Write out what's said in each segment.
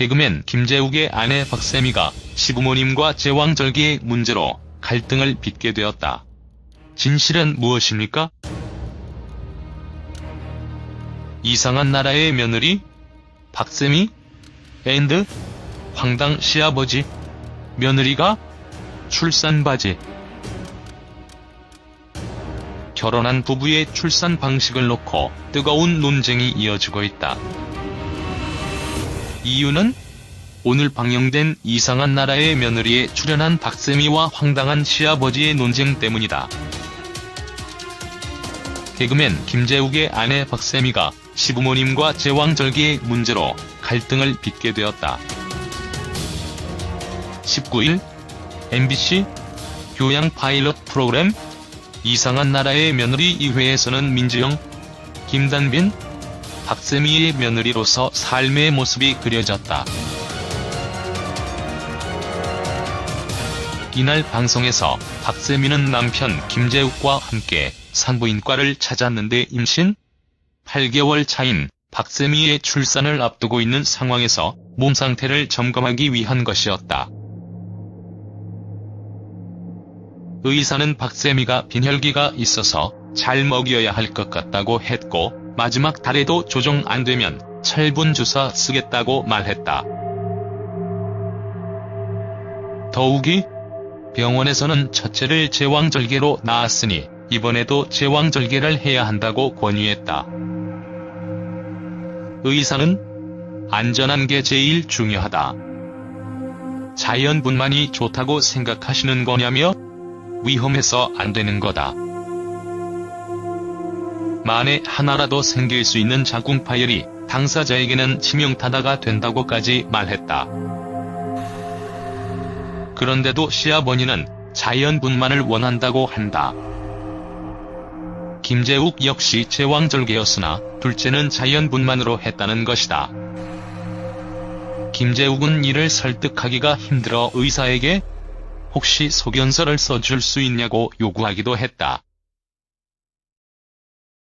개그맨 김재욱의 아내 박세미가 시부모님과 제왕절개의 문제로 갈등을 빚게 되었다. 진실은 무엇입니까? 이상한 나라의 며느리? 박세미? 앤드? 황당 시아버지? 며느리가? 출산바지? 결혼한 부부의 출산 방식을 놓고 뜨거운 논쟁이 이어지고 있다. 이유는 오늘 방영된 이상한 나라의 며느리에 출연한 박세미와 황당한 시아버지의 논쟁 때문이다. 개그맨 김재욱의 아내 박세미가 시부모님과 제왕절개의 문제로 갈등을 빚게 되었다. 19일 MBC 교양 파일럿 프로그램 이상한 나라의 며느리 2회에서는 민지영, 김단빈, 박세미의 며느리로서 삶의 모습이 그려졌다. 이날 방송에서 박세미는 남편 김재욱과 함께 산부인과를 찾았는데 임신 8개월 차인 박세미의 출산을 앞두고 있는 상황에서 몸 상태를 점검하기 위한 것이었다. 의사는 박세미가 빈혈기가 있어서 잘 먹여야 할 것 같다고 했고 마지막 달에도 조정 안 되면 철분 주사 쓰겠다고 말했다. 더욱이 병원에서는 첫째를 제왕절개로 낳았으니 이번에도 제왕절개를 해야 한다고 권유했다. 의사는 안전한 게 제일 중요하다. 자연분만이 좋다고 생각하시는 거냐며 위험해서 안 되는 거다. 만에 하나라도 생길 수 있는 자궁 파열이 당사자에게는 치명타다가 된다고까지 말했다. 그런데도 시아버니는 자연분만을 원한다고 한다. 김재욱 역시 제왕절개였으나 둘째는 자연분만으로 했다는 것이다. 김재욱은 이를 설득하기가 힘들어 의사에게 혹시 소견서를 써줄 수 있냐고 요구하기도 했다.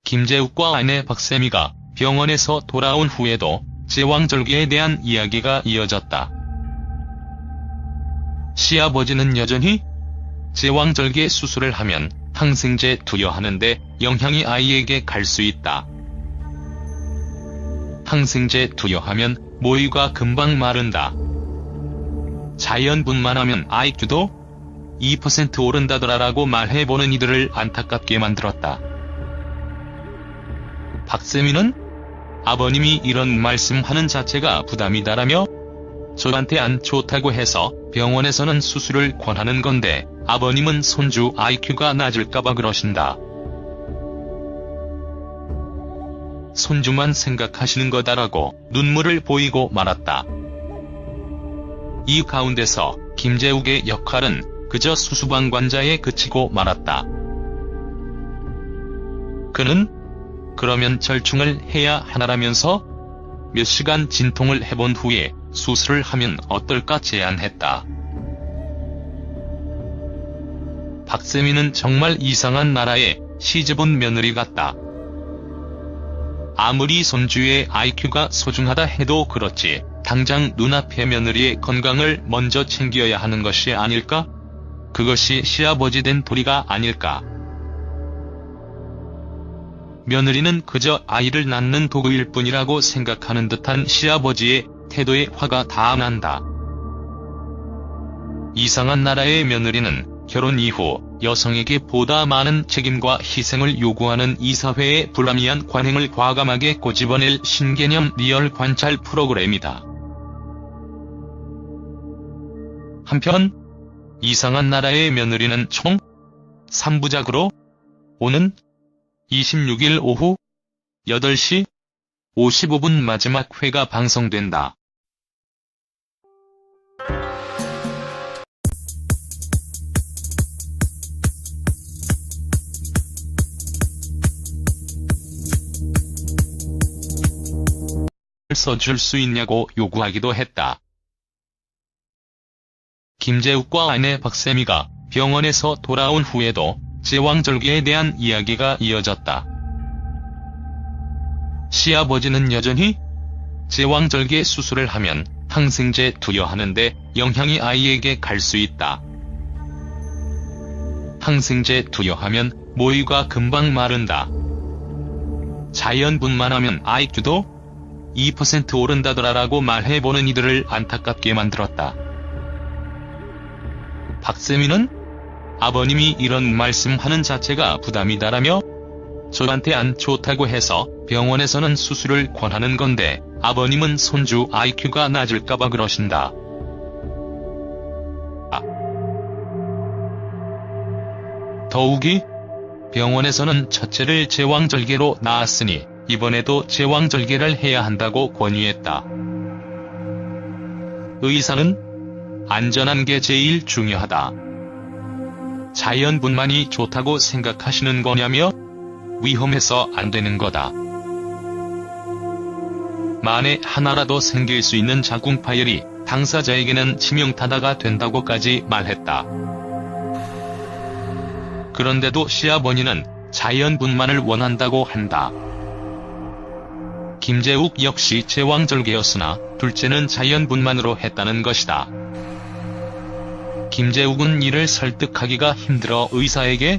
김재욱과 아내 박세미가 병원에서 돌아온 후에도 제왕절개에 대한 이야기가 이어졌다. 시아버지는 여전히 제왕절개 수술을 하면 항생제 투여하는데 영향이 아이에게 갈 수 있다. 항생제 투여하면 모유가 금방 마른다. 자연분만 하면 IQ도 2% 오른다더라라고 말해보는 이들을 안타깝게 만들었다. 박세미는 아버님이 이런 말씀하는 자체가 부담이다라며 저한테 안 좋다고 해서 병원에서는 수술을 권하는 건데 아버님은 손주 IQ가 낮을까봐 그러신다. 손주만 생각하시는 거다라고 눈물을 보이고 말았다. 이 가운데서 김재욱의 역할은 그저 수수방관자에 그치고 말았다. 그는 그러면 절충을 해야 하나라면서 몇 시간 진통을 해본 후에 수술을 하면 어떨까 제안했다. 박세미는 정말 이상한 나라의 시집온 며느리 같다. 아무리 손주의 IQ가 소중하다 해도 그렇지 당장 눈앞의 며느리의 건강을 먼저 챙겨야 하는 것이 아닐까? 그것이 시아버지 된 도리가 아닐까? 며느리는 그저 아이를 낳는 도구일 뿐이라고 생각하는 듯한 시아버지의 태도에 화가 다 난다. 이상한 나라의 며느리는 결혼 이후 여성에게 보다 많은 책임과 희생을 요구하는 이 사회의 불합리한 관행을 과감하게 꼬집어낼 신개념 리얼 관찰 프로그램이다. 한편 이상한 나라의 며느리는 총 3부작으로 오는 26일 오후 8시 55분 마지막 회가 방송된다. 써줄 수 있냐고 요구하기도 했다. 김재욱과 아내 박세미가 병원에서 돌아온 후에도 제왕절개에 대한 이야기가 이어졌다. 시아버지는 여전히 제왕절개 수술을 하면 항생제 투여하는데 영향이 아이에게 갈 수 있다. 항생제 투여하면 모이가 금방 마른다. 자연분만 하면 IQ도 2% 오른다더라라고 말해보는 이들을 안타깝게 만들었다. 박세민은 아버님이 이런 말씀하는 자체가 부담이다라며 저한테 안 좋다고 해서 병원에서는 수술을 권하는 건데 아버님은 손주 IQ가 낮을까봐 그러신다. 아. 더욱이 병원에서는 첫째를 제왕절개로 낳았으니 이번에도 제왕절개를 해야 한다고 권유했다. 의사는 안전한 게 제일 중요하다. 자연분만이 좋다고 생각하시는 거냐며 위험해서 안 되는 거다. 만에 하나라도 생길 수 있는 자궁 파열이 당사자에게는 치명타다가 된다고까지 말했다. 그런데도 시아버니는 자연분만을 원한다고 한다. 김재욱 역시 제왕절개였으나 둘째는 자연분만으로 했다는 것이다. 김재욱은 이를 설득하기가 힘들어 의사에게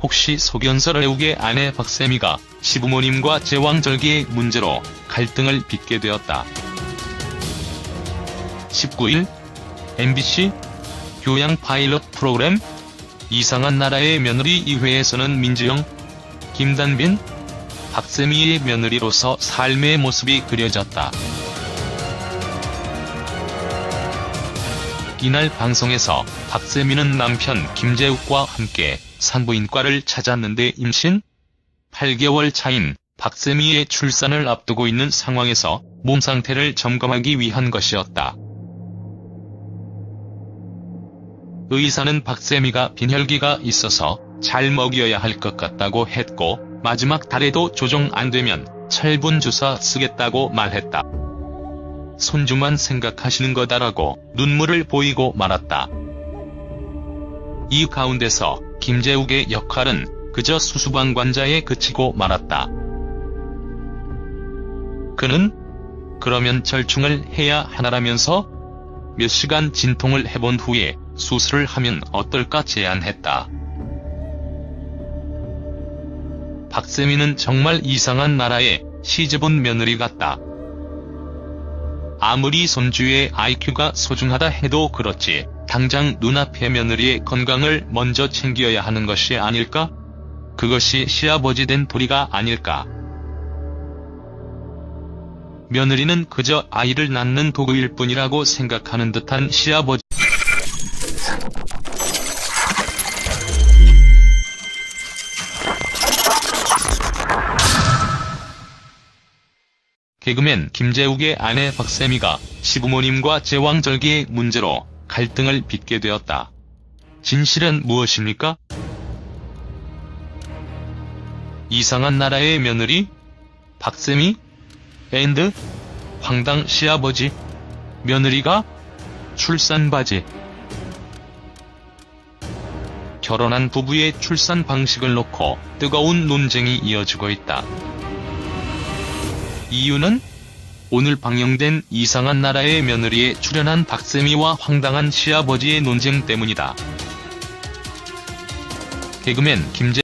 혹시 소견서 애욱의 아내 박세미가 시부모님과 제왕절개의 문제로 갈등을 빚게 되었다. 19일 MBC 교양 파일럿 프로그램 이상한 나라의 며느리 2회에서는 민지영, 김단빈, 박세미의 며느리로서 삶의 모습이 그려졌다. 이날 방송에서 박세미는 남편 김재욱과 함께 산부인과를 찾았는데 임신 8개월 차인 박세미의 출산을 앞두고 있는 상황에서 몸 상태를 점검하기 위한 것이었다. 의사는 박세미가 빈혈기가 있어서 잘 먹여야 할 것 같다고 했고 마지막 달에도 조정 안 되면 철분 주사 쓰겠다고 말했다. 손주만 생각하시는 거다라고 눈물을 보이고 말았다. 이 가운데서 김재욱의 역할은 그저 수수방관자에 그치고 말았다. 그는 그러면 절충을 해야 하나라면서 몇 시간 진통을 해본 후에 수술을 하면 어떨까 제안했다. 박세미는 정말 이상한 나라의 시집온 며느리 같다. 아무리 손주의 IQ가 소중하다 해도 그렇지 당장 눈앞의 며느리의 건강을 먼저 챙겨야 하는 것이 아닐까? 그것이 시아버지 된 도리가 아닐까? 며느리는 그저 아이를 낳는 도구일 뿐이라고 생각하는 듯한 시아버지. 개그맨 김재욱의 아내 박세미가 시부모님과 제왕절개의 문제로 갈등을 빚게 되었다. 진실은 무엇입니까? 이상한 나라의 며느리? 박세미? 앤드? 황당 시아버지? 며느리가? 출산바지? 결혼한 부부의 출산 방식을 놓고 뜨거운 논쟁이 이어지고 있다. 이유는 오늘 방영된 이상한 나라의 며느리에 출연한 박세미와 황당한 시아버지의 논쟁 때문이다. 개그맨 김재